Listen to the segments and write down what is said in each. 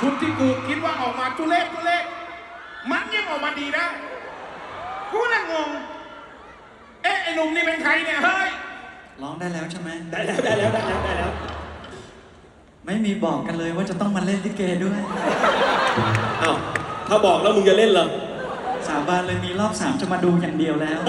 ชุดที่กูคิดว่าออกมาตุเล่ตุเล่มันยังออกมาดีได้กูน่ะงง เอ๊ะไอ้หนุ่มนี่เป็นใครเนี่ยเฮ้ย ร้องได้แล้วใช่ไหม ได้แล้วได้แล้วได้แล้วได้แล้ว ไม่มีบอกกันเลยว่าจะต้องมาเล่นลิเกด้วย อ้าวถ้าบอกแล้วมึงจะเล่นเหรอ สาบานเลยมีรอบสามจะมาดูอย่างเดียวแล้ว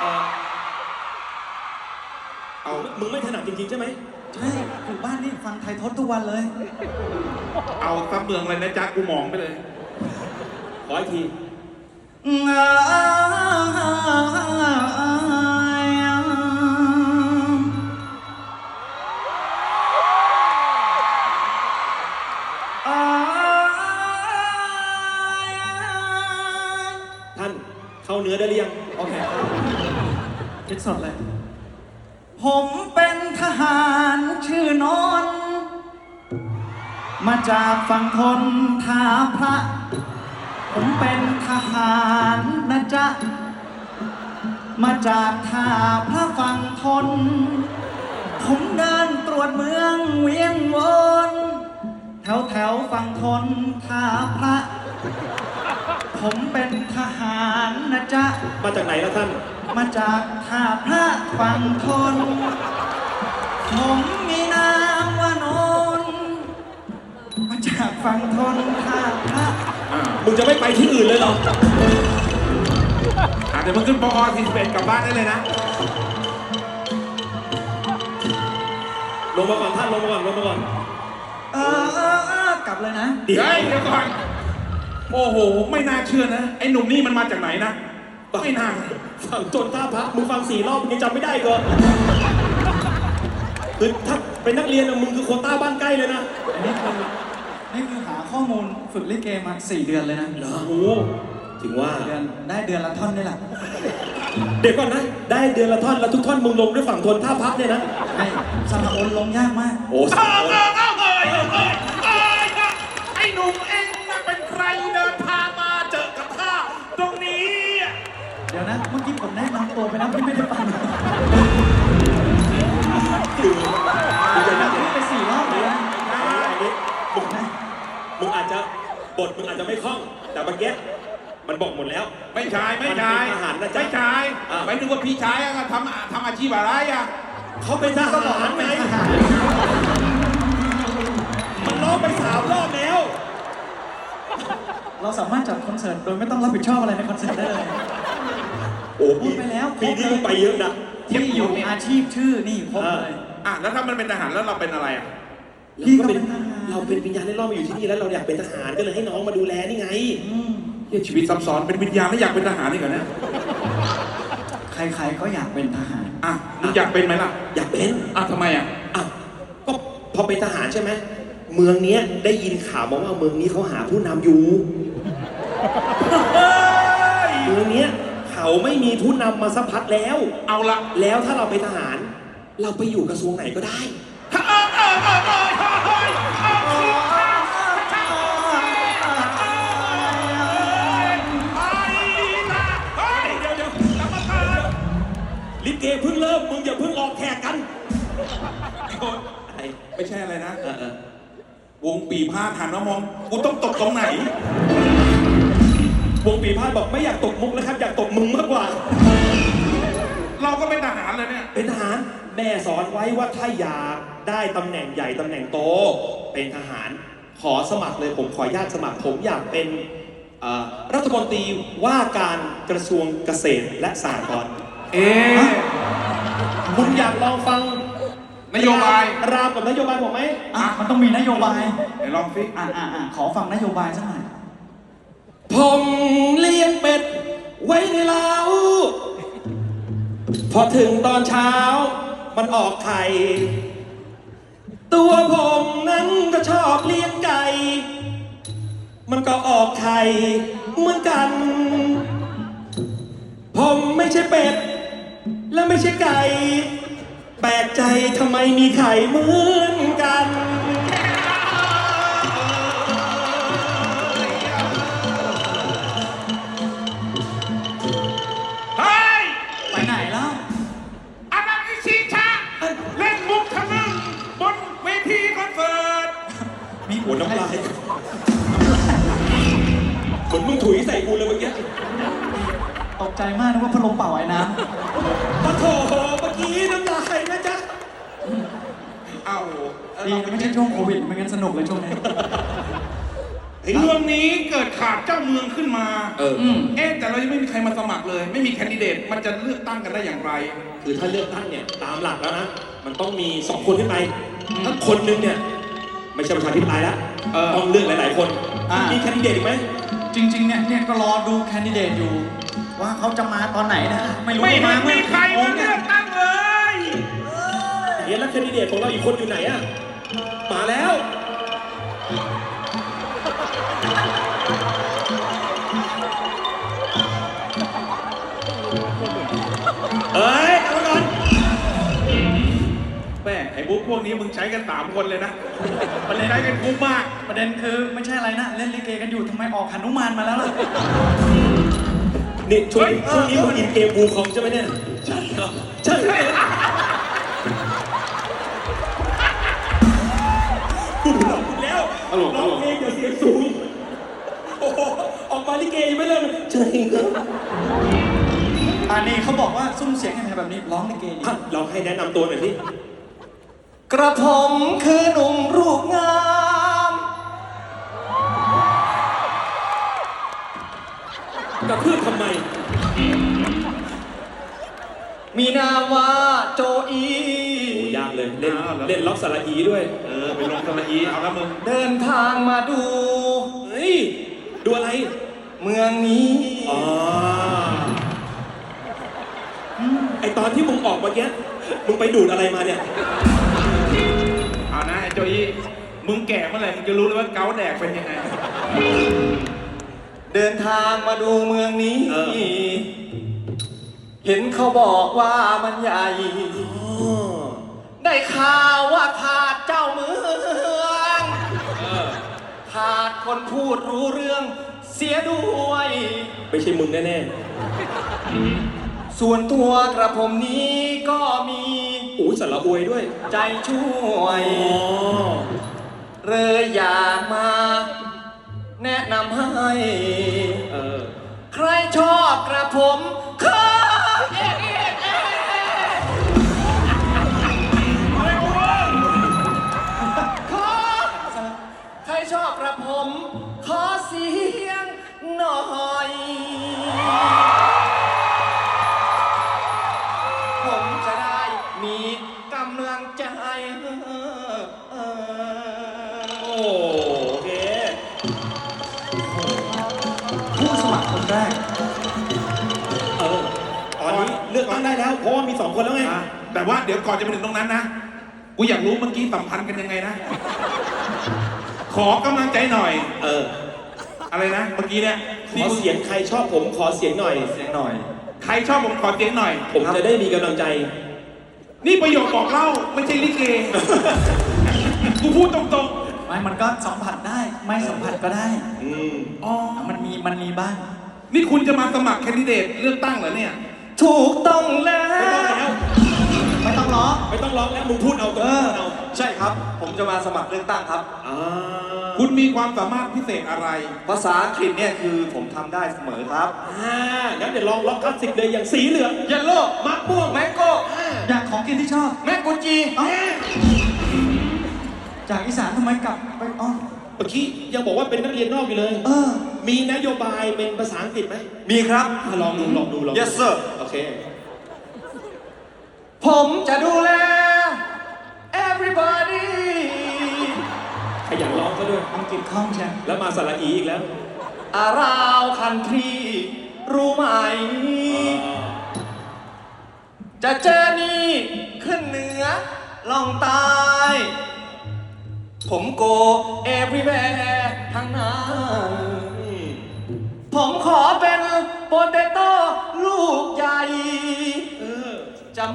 เออเอามึงไม่ถนัดจริงๆใช่ไหม ใช่อยู่บ้านนี่ฟังไทยทศทุกวันเลย เอาตะเมืองเลยนะจ๊ะกูมองไปเลย ขออีกที ท่านเข้าเนื้อได้หรือยังโอเคครับ คิดสดเลย ผมเป็นทหารชื่อนอน มาจากฝั่งทนท่าพระ ผมเป็นทหารนะจ๊ะ มาจากท่าพระฝั่งทน ผมเดินตรวจเมืองเวียงวน แถวแถวฝั่งทนท่าพระ ผมเป็นทหารนะจ๊ะ มาจากไหนแล้วท่าน มาจากท่าพระฝั่งทน ผมมีนามว่านนท์มาจากฝั่งทนท่าพระอ่ามึงจะไม่ไปที่อื่นเลยเหรออาจจะเพิ่งขึ้นปอทีสิบเอ็ดกลับบ้านได้เลยนะ ลงมาก่อนท่านลงมาก่อนลงมาก่อน เออเออเออกลับเลยนะ เดี๋ยวเฮ้ยเดี๋ยวก่อน โอ้โห ไม่น่าเชื่อนะ ไอ้หนุ่มนี่มันมาจากไหนนะ ไม่น่า ฝั่งจนท่าพระมึงฟังสี่รอบมึงยังจำไม่ได้ก่อนคือถ้าเป็นนักเรียนอะมึงคือโควต้าบ้านใกล้เลยนะอันนี้คือนี่คือหาข้อมูลฝึกลิเกมา4เดือนเลยนะเหรอโอ้ถึงว่า เดือนได้เดือนละท่อนนี่แหละเดี๋ยวก่อนนะ ได้เดือนละท่อนแล้วทุกท่อนมึงลงด้วยฝั่งทนท่าพับเนี่ยนะ ไอ้สระอนลงยากมาก โอ้เอาเอาเอาเอ้ยเอ้ยเอ้ยเอ้ย ดี๋ยวนะ เมื่อกี้ผมแนะนำตัวไปนะพี่ไม่ได้ฟังคือมึงจะนับนี่ไปสี่รอบเลยนะอันนี้มึงมึงอาจจะบทมึงอาจจะไม่คล่อง แต่เมื่อกี้มันบอกหมดแล้ว ไม่ใช่ไม่ใช่มันเป็นทหารนะจ๊ะไม่ใช่อะ ไม่นึกว่าพี่ชายอะทำทำอาชีพอะไรอะเขาเป็นทหารไงเป็นทหารมันร้องไปสามรอบแล้ว เราสามารถจัดคอนเสิร์ตโดยไม่ต้องรับผิดชอบอะไรในคอนเสิร์ตได้เลย โอ้พูดไปแล้วปีนี้มึงไปเยอะนะที่อยู่อาชีพชื่อนี่ครบเลย อะแล้วถ้ามันเป็นทหารแล้วเราเป็นอะไรอะพี่เราก็ก็เป็เป็นนทหาร เราเป็นวิญญาณเล่ร่อนมาอยู่ที่นี่แล้วเราอยากเป็นทหารก็เลยให้น้องมาดูแลนี่ไงอืมเหี้ยชีวิตซับซ้อนเป็นวิญญาณแล้วอยากเป็นทหารนี่ก่อนเนี่ยใครๆก็อยากเป็นทหาร อะมึงอยากเป็นไหมล่ะอยากเป็นอะทำไมอะอะก็พอเป็นทหารใช่ไหมเมืองเนี้ยได้ยินข่าวมาว่าเมืองนี้เขาหาผู้นำอยู่ เมืองเนี้ย เขาไม่มีผู้นำมาสักพักแล้ว เอาละแล้วถ้าเราเป็นทหาร เราไปอยู่กระทรวงไหนก็ได้เอ้ยเอ้ยเอ้ยเอ้ยเอ้ยเอ้ยเอ้ยเฮ้ยเดี๋ยวเดี๋ยวกรรมการลิเกเพิ่งเริ่มมึงอย่าเพิ่งออกแขกกันอะไรไม่ใช่อะไรนะ เออเออวงปีพาดหันมามองกูต้องตกตรงไหน วงปีพาดบอกไม่อยากตกมุกนะครับ อยากตกมึงมากกว่า เราก็เป็นทหารแล้วเนี่ย เป็นทหารแม่สอนไว้ว่าถ้าอยากได้ตำแหน่งใหญ่ตำแหน่งโต เป็นทหารขอสมัครเลยผมขออนุญาตสมัคร ผมอยากเป็นเอ่อรัฐมนตรีว่าการกระทรวงเกษตรและสหกรณ์เอ๊ะ คุณอยากลองฟังนโยบาย รามกับนโยบายผมไหม อะมันต้องมีนโยบายไหนลองสิ อะอะอะขอฟังนโยบายสักหน่อย ผมเลี้ยงเป็ด ไว้ในเล้าพอถึงตอนเช้า มันออกไข่ ตัวผมนั้นก็ชอบเลี้ยงไก่ มันก็ออกไข่เหมือนกัน ผมไม่ใช่เป็ด และไม่ใช่ไก่ แปลกใจทำไมมีไข่เหมือนกัน น้ำลายเหมือนมึงถุยใส่กูเลยเมื่อกี้ตกใจมากนึกว่าพัดลมเป่าไอ้น้ปะโถเมื่อกี้น้ำลายนะจ๊ะเอ้าำดีนะไม่ใช่ช่วงโควิดไม่งั้นสนุกเลยช่วงนี้ เมืองนี้เกิดขาดเจ้าเมืองขึ้นมา เอออืมเอ๊ะแต่เรายังไม่มีใครมาสมัครเลย ไม่มีแคนดิเดตมันจะเลือกตั้งกันได้อย่างไร คือถ้าเลือกตั้งเนี่ย ตามหลักแล้วนะ มันต้องมีสองคนขึ้นไป ถ้าคนหนึงเนี่ย ไม่ใช่ประชาธิปไตยแล้วเออต้องเลือกหลาย ๆ คน อ่ามี มีแคนดิเดตอีกไหม จริงๆเนี่ยเนี่ยก็รอดูแคนดิเดตอยู่ ว่าเขาจะมาตอนไหนนะไม่รู้ไม่ว่าเห็นเมื่มีใครมาเลือกตั้งเลยเอ๊ะแล้วแคนดิเดตของเราอีกคนอยู่ไหนอะมาแล้ว แม่ไอ้บุ๊กพวกนี้มึงใช้กันสามคนเลยนะมันใช้กันคุ้มมาก ประเด็นคือไม่ใช่อะไรนะ เล่นลิเกกันอยู่ทำไมออกหนุมานมาแล้วล่ะ นี่ช่วงเฮ้ยช่วงนี้มึงอินเกมบูคอมใช่ไหมเนี่ยใช่ครับใช่กูบอกคุณแล้วตลก ร้องเพลงอย่าเสียงสูงโอ้โหออกมาลิเกยังไม่เริ่มเลยใช่ครับอันนี้เขาบอกว่าซุ้มเสียงยังไงแบบนี้ร้องลิเกดี อะลองให้แนะนำตัวหน่อยสิ กระผมคือหนุ่มรูปงาม กระพืบทำไม มีนามว่าโจอี โอ้ยากเลย เล่นอ้าวเหรอ เล่นล็อกสระอีด้วย เออไปลงสระอีเอาละมึงเดินทางมาดู เฮ้ย ดูอะไร เมืองนี้ อ๋อไอตอนที่มึงออกเมื่อกี้มึงไปดูดอะไรมาเนี่ยเอานะไอ้ โจยี่มึงแก่เมื่อไหร่มึงจะรู้เลยว่าเกาแดกเป็นยังไง เดินทางมาดูเมืองนี้ เออ เห็นเขาบอกว่ามันใหญ่อ๋อได้ข่าวว่าขาดเจ้าเมืองเออขาดคนพูดรู้เรื่องเสียด้วย ไม่ใช่มึงแน่ส่วนตัวกระผมนี้ก็มีๆ อู้สารอวยด้วย ใจช่วยอ๋อเลยอยากมา แนะนำให้ เออ ใครชอบกระผม ราะว่ามีสองคนแล้วไงอะแต่ว่าเดี๋ยวก่อนจะไปถึงตรงนั้นนะ กูอยากรู้เมื่อกี้สัมพันธ์กันยังไงนะ ขอกำลังใจหน่อย เออ อะไรนะ เมื่อกี้เนี่ยขอเสียงใครชอบผมขอเสียงหน่อย เสียงหน่อย ใครชอบผมขอเสียงหน่อย ผมจะได้มีกำลังใจ นี่ประโยคบอกเล่าไม่ใช่ลิเก กูพูดตรงไม่มันก็สัมผัสได้ ไม่สัมผัสก็ได้อืมๆอ๋อ มันมี มันมีบ้าง นี่คุณจะมาสมัครแคนดิเดตเลือกตั้งเหรอเนี่ย ถูกต้องแล้ไม่ต้องแล้ว ไม่ต้องร้องไม่ต้องร้องแล้วมึงพูดเอาตรงเอนี้อพูดเอาใช่ครับ ผมจะมาสมัครเลือกตั้งครับ อ่าคุณมีความสามารถพิเศษอะไรภาษาอังกฤษเนี่ยคือผมทำได้เสมอครับ อ่างั้นเดี๋ยวลองล็อกคลาสสิกเลยอย่างสีเหลืองเยลโล่มะม่วงแมงโก้อย่างของกินที่ชอบ แมงกุจีเอ้าจากอีสานทำไมกลับไปอ๋อเมื่อกี้ยังบอกว่าเป็นนักเรียนนอกอยู่เลย เออ มีนโยบายเป็นภาษาอังกฤษไหมมีครับ อะลองดูลองดูลองดู yes sir โอ เค ผมจะดูแล everybody ขยันร้องซะด้วย อังกฤษคล่องใช่แล้วมาสระอีอีกแล้ว อาราวคันทรีรู้ไหม จะเจอนี่ขึ้นเหนือลองใตาย ผมโก everywhere ทั้งนั้น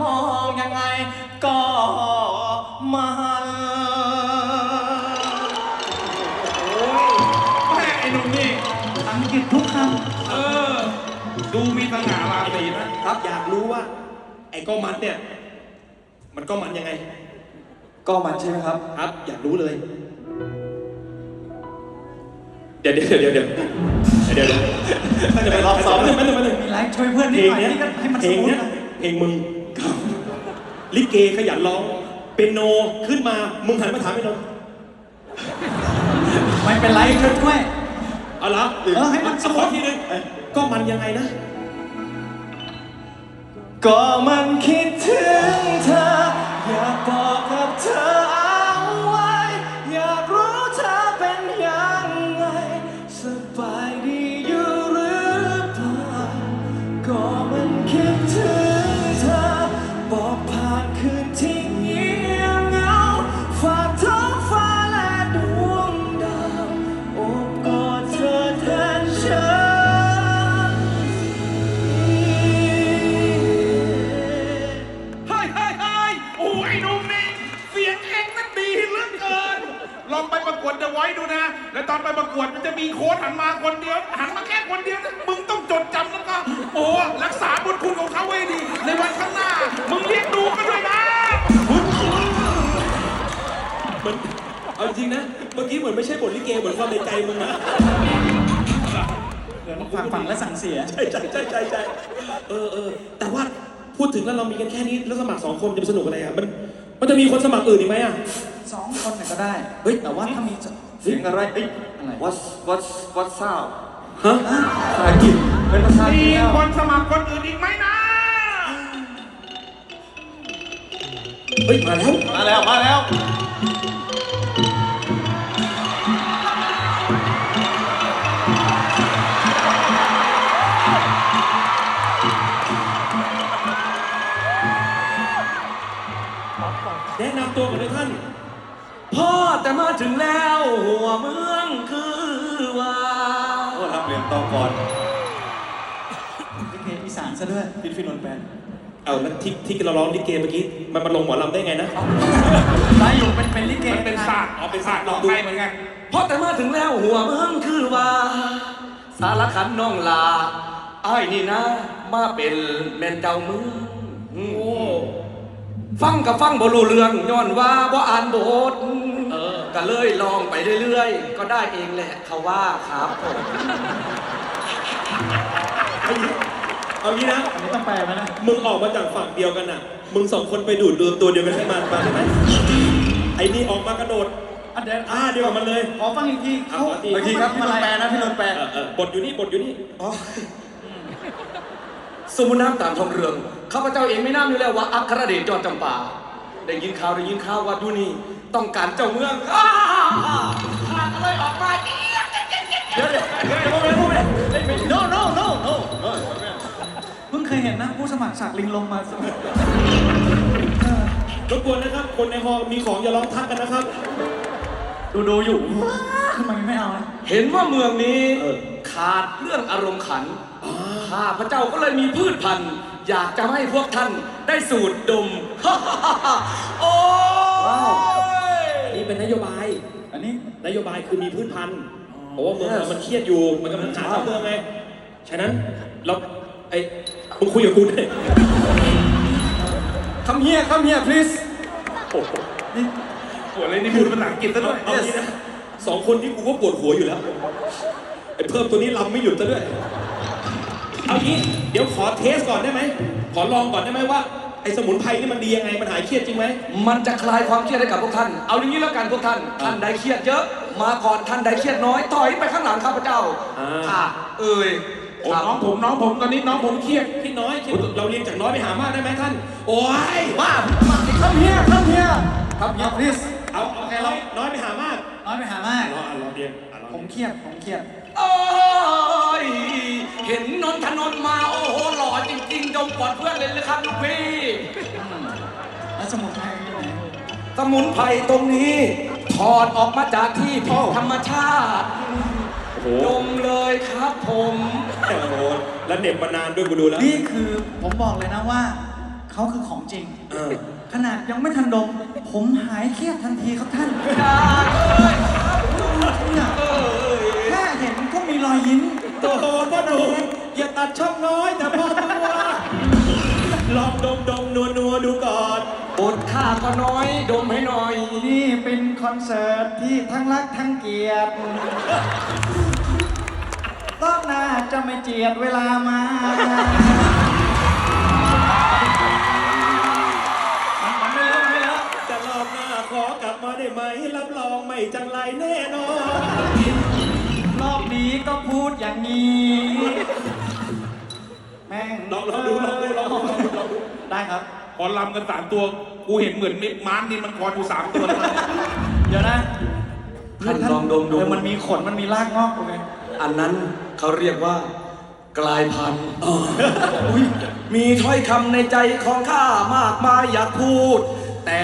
มองยังไงก็มันแม่ไอ้หนุ่มนี่อังกฤษทุกคเออ ดูมีสง่าราศีนะครับอยากรู้ว่า ไอ้ก้อมันเนี่ย มันก้อมันยังไงำก็มันใช่ไหมครับ ครับ อยากรู้เลย เดี๋ยวเดี๋ยวเดี๋ยวเดี๋ยวเดี๋ยวเดี๋ยวมันจะไปรอบสองมันจะมันจะมีไลฟ์ช่วยเพื่อนเพนิลดงหน่อยเนี้ยนี่ก็ให้มันเพสลงมูทเนี้ยนะเพลงมึง ลิเกขยันร้อง เป็นโนขึ้นมา มึงหันมาถามไอ้นนท์ไม่เป็นไรช่วยด้วย เอาละเออให้มันสมูทขอทีนึงก็มันยังไงนะ ก็มันคิดถึงเธอ อยากบอกกับเธอ มันจะมีโค้ชหันมาคนเดียว หันมาแค่คนเดียวนะมึงต้องจดจำแล้วก็โอ้รักษาบุญคุณของเขาไว้ดี ในวันข้างหน้า มึงเลี้ยงดูกันด้วยนะเหมือนเอาจริงนะ เมื่อกี้เหมือนไม่ใช่บทลิเกเหมือนความในใจมึงนะฝังฝังและสั่งเสีย ใช่ใช่ใช่ใช่ใช่เออเออแต่ว่าพูดถึงแล้วเรามีกันแค่นี้แล้วสมัครสองคนจะไปสนุกอะไรอะมันมันจะมีคนสมัครอื่นอีกไหมอะสองคนเนี่ยก็ได้ เฮ้ยแต่ว่าถ้ามี เสียงอะไรเอ้ย อะไร what's what's what's up ฮะภาษาอังกฤษเป็นภาษามีเดียวคนสมัครคนอื่นอีกไหมนะ เฮ้ย มาแล้ว มาแล้ว มาแล้ว แนะนำตัวก่อนเลยท่าน พ่อแต่มาถึงแล้วหัวเมืองคือว่าโอ้ทำเรียนต่อก่อนลิเกอีสานซะด้วยฟินฟินนนแปนเอาแล้วที่ที่เราร้องลิเกเมื่อกี้มันมาลงหมอลำได้ไงนะได้อยู่เป็นเป็นลิเกมันเป็นศาสตร์อ๋อเป็นศาสตร์ลองไปเหมือนกันพ่อแต่มาถึงแล้วหัวเมืองคือว่า สารคันน้องลาอ้ายนี่นะ มาเป็นแม่นเจ้าเมืองอืมฟังกับฟังบ่รู้เรื่องย้อนว่าบ่อ่านบทเออ ก็เลยลองไปเรื่อยๆ ก็ได้เองแหละเขาว่าครับผมเอางี้นะ อันนี้ต้องแปลไหมนะ มึงออกมาจากฝั่งเดียวกันน่ะ มึงสองคนไปดูดรวมตัวเดียวกันให้มันมาได้ไหมไอ้นี่ออกมากระโดดอะเดี๋ยวอ่าเดียวกับมันเลย ขอฟังอีกทีเขาอะขอทีอีกทีครับ พี่นนท์แปลนะพี่นนท์แปล เออเออบทอยู่นี่บทอยู่นี่ อ๋อสมุนน้ำตามทองเรืองข้าพเจ้าเองไม่น่ามีแล้วว่าอัครเดชจอดจำปา ได้ยินข่าวได้ยินข่าวว่าดูนี่ ต้องการเจ้าเมืองอ้าข้าก็เลยออกมาเดี๋ยวเดี๋ยวเดี๋ยวเดี๋ยวเดี๋ยวเดี๋ยว no no no no เพิ่งเคยเห็นนะผู้สมัครสักลิงลงมาสมัครรบกวนนะครับ คนในฮอมีของอย่าร้องทักกันนะครับ ดูดูอยู่ ทำไมไม่เอานะเห็นว่าเมืองนี้ขาดเรื่องอารมณ์ขันข้าพระเจ้าก็เลยมีพืชพันธุ์ อยากจะให้พวกท่านได้สูดดม โอ้ เป็นนโยบาย อันนี้ นโยบายคือมีพืชพันธุ์เพราะว่าเมืองเรามันเครียดอยู่ มันกำลังหาทางเมืองไง ฉะนั้นเราไอ้มึงคุยกับกูด้วยคำเฮียคำเฮีย please ปวดเลยนี่พูดภาษาอังกฤษซะด้วย เอางี้นะสองคนที่กูก็ปวดหัวอยู่แล้ว ไอ้เพิ่มตัวนี้ลำไม่หยุดซะด้วย เอางี้ เดี๋ยวขอเทสก่อนได้ไหม ขอลองก่อนได้ไหมว่า ไอ้สมุนไพรนี่มันดียังไงมันหายเครียดจริงไหม มันจะคลายความเครียดให้กับพวกท่าน เอาอย่างนี้แล้วกันพวกท่าน ท่านใดเครียดเยอะ มาก่อนท่านใดเครียดน้อย ถอยไปข้างหลังข้าพเจ้าอ่า ค่ะเอ่ยโอ้น้องผมน้องผมตอนนี้น้องผมเครียดพี่น้อยคิดเราเรียนจากน้อยไปหามากได้ไหมท่าน โอ้ยบ้าคำเฮียคำเฮียคำเฮีย please เอาเอาน้อยน้อยไปหามากน้อยไปหามาก รออะรอเรียนอะรอผมเรียนเครียดผมเครียด โอ้ยเห็นนนทนนท์มาโอ้โหหล่อจริงๆจงกอดเพื่อนเลยนะครับลูกพี่แล้วสมุนไพรอยู่ไหนสมุนไพรตรงนี้ ถอดออกมาจากที่พิษธรรมชาติโอ้โหดมเลยครับผม โอ้โหแล้วเหน็บมานานด้วยกูดูแล้ว นี่คือผมบอกเลยนะว่า เขาคือของจริง เออ ขนาดยังไม่ทันดม ผมหายเครียดทันทีครับท่านอย่าเอ้ยเนี่ยเอ้ยแค่เห็นก็มี รอยยิ้มโตพ่อหนุ่มอย่าตัดช่องน้อยแต่พอตัวลองดมดมนัวนัวดูก่อนบทข้าก็น้อยดมให้หน่อย นี่เป็นคอนเสิร์ตที่ทั้งรักทั้งเกลียดรอบหน้าจะไม่เจียดเวลามามันมันไม่เลอะมันไม่เลอะจะรอบหน้าขอกลับมาได้ไหมรับรองไม่จังไรแน่นอนรอบ นี้ก็พูดอย่างนี้ แม่งลองลองดูลองดูลองดูลองดูลองดูได้ครับพอลำกันสามตัว กูเห็นเหมือนมิม้านดินมันคอนอยู่สามตัวเลยเดี๋ยวนะท่านลองดมดูเออมันมีขนมันมีรากงอกโอเคอันนั้นเขาเรียกว่ากลายพันธุ์อุ๊ยมีถ้อยคำในใจของข้ามากมายอยากพูด แต่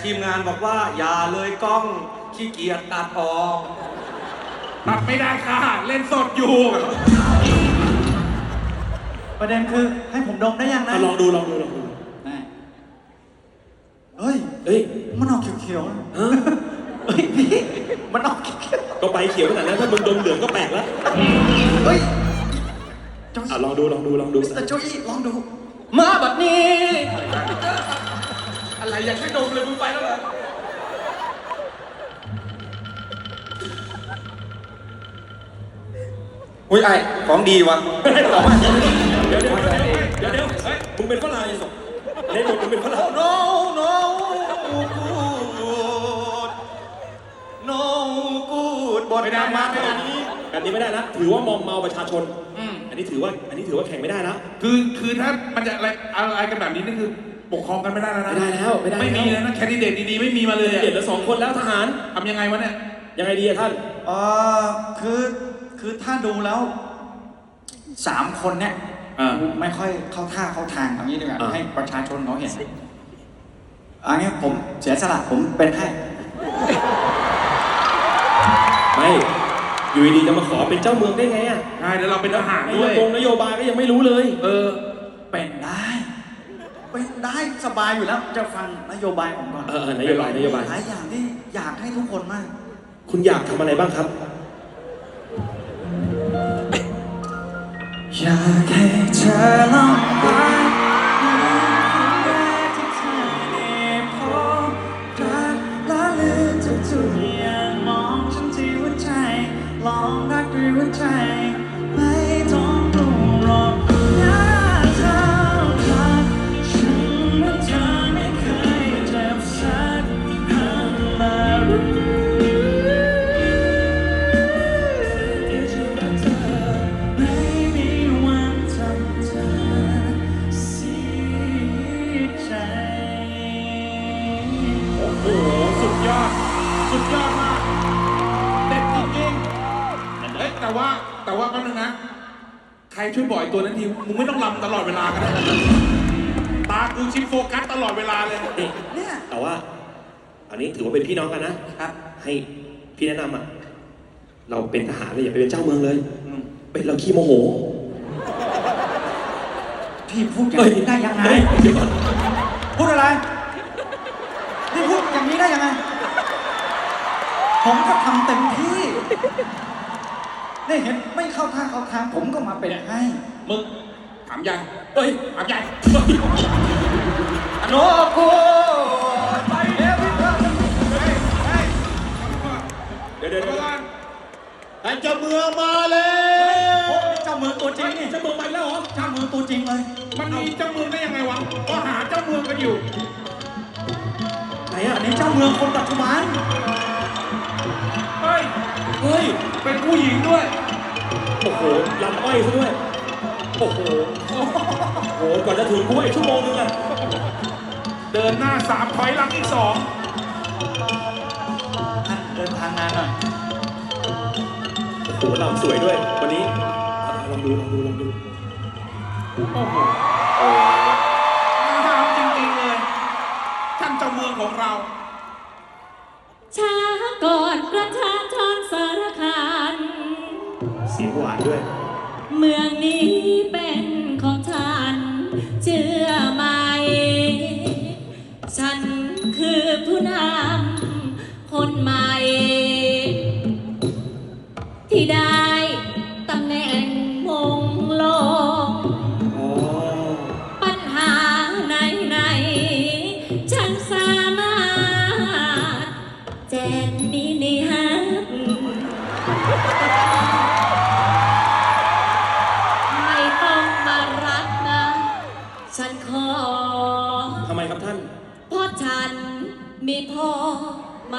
ทีมงานบอกว่าอย่าเลยกล้องขี้เกียจตัดออก ตัดไม่ได้ค่ะ เล่นสดอยู่ประเด็นคือให้ผมดมได้ยังนะอะลองดูลองดูลองดูได้เฮ้ยเฮ้ย มันออกเขียวๆนะฮะเฮ้ยพี่มันออกเขียวก็ไปเขียวขนาดนั้นถ้ามึงดมเหลืองก็แปลกแล้วๆเฮ้ยโจอะอี้ลองดูลองดูลองดูมิสเตอร์โจอี้ลองดู มาบัดนี้ อะไรอยากให้ดมเลยมึงไปแล้วเหรอ อุ้ยไอ้ของดีวะเดี๋ยวเดี๋ยวเดี๋ยวเดี๋ยวเดี๋ยวเฮ้ยมึงเป็นฝรั่งไอ้สมเล่นบทมึงเป็นฝรั่ง no no good no good บทไม่ได้มานะขนาดนี้ แบบนี้ไม่ได้นะ ถือว่ามอมเมาประชาชนอันนี้ถือว่า อันนี้ถือว่าแข่งไม่ได้นะ คือคือถ้ามันจะอะไรอะไรกันแบบนี้นี่คือปกครองกันไม่ได้แล้วนะไม่ได้แล้วไม่ได้แล้ว ไม่มีแล้วนะแคนดิเดตดีๆไม่มีมาเลยอะเด็ดละสองคนแล้วทหาร ทำยังไงวะเนี่ยยังไงดีอะท่านเออคือ คือถ้าดูแล้วสามคนเนี่ยอ่าไม่ค่อยเข้าท่าเข้าทางอย่างนี้ดีกว่าอ่า ให้ประชาชนเขาเห็นอันนี้ผมเสียสละผมเป็นให้ ไม่อยู่ดีๆจะมาขอเป็นเจ้าเมืองได้ไงอะใช่แล้วเราเป็นทหารนด้โยวย บงนโยบายก็ยังไม่รู้เลย เออ เป็นได้ เป็นได้สบายอยู่แล้ว จะฟังนโยบายผมก่อนเออเออนโยบายนโยบาย หลายอย่างที่อยากให้ทุกคนมาก คุณอยากทำอะไรบ้างครับ อยาก ทีมึงไม่ต้องลำตลอดเวลาก็ได้ตากูชิดโฟกัสตลอดเวลาเลยนี่เนี่ยแต่ว่า อันนี้ถือว่าเป็นพี่น้องกันนะครับ ให้พี่แนะนำอะ เราเป็นทหารเลยอย่าไปเป็นเจ้าเมืองเลย อืมเป็นเราขี้โมโหพี่พูดอย่างนี้ได้ยังไง เฮ้ยเดี๋ยวก่อนพูดอะไรพี่พูดอย่างนี้ได้ยังไง ผมก็ทำเต็มที่ได้เห็นไม่เข้าท่าเข้าทางผมก็มาเป็นให้ มึงถามยังเฮ้ยถามยังโนกูไปเอวิเเดี๋ยวเดี๋ยวเดี๋ยวท่านเจ้าเมืองมาเลยเจ้าเมืองตัวจริงนี่เจ้าเมืองไปแล้วเหรอเจ้าเมืองตัวจริงเลย มันมีเจ้าเมืองได้ยังไงวะก็หาเจ้าเมืองกันอยู่ไหนอะอันนี้เจ้าเมืองคนปัจจุบันเฮ้ยเฮ้ยเป็นผู้หญิงด้วย โอ้โหลำอ้อยซะด้วย โอ้โห โอ้โหก่อนจะถึงกูว่าอีกชั่วโมงนึงอะเดินหน้าสามถอยหลังอีกสองท่านเดินทางนานหน่อย โอ้โหลำสวยด้วย วันนี้อะลองดูลองดูลองดูโอ้โหงามจริงๆเลย ท่านเจ้าเมืองของเรา ช้าก่อนประชาชนสารคาม เสียงหวานด้วย เมืองนี้เป็นของฉัน เชื่อไหม ฉันคือผู้นำคนใหม่ ม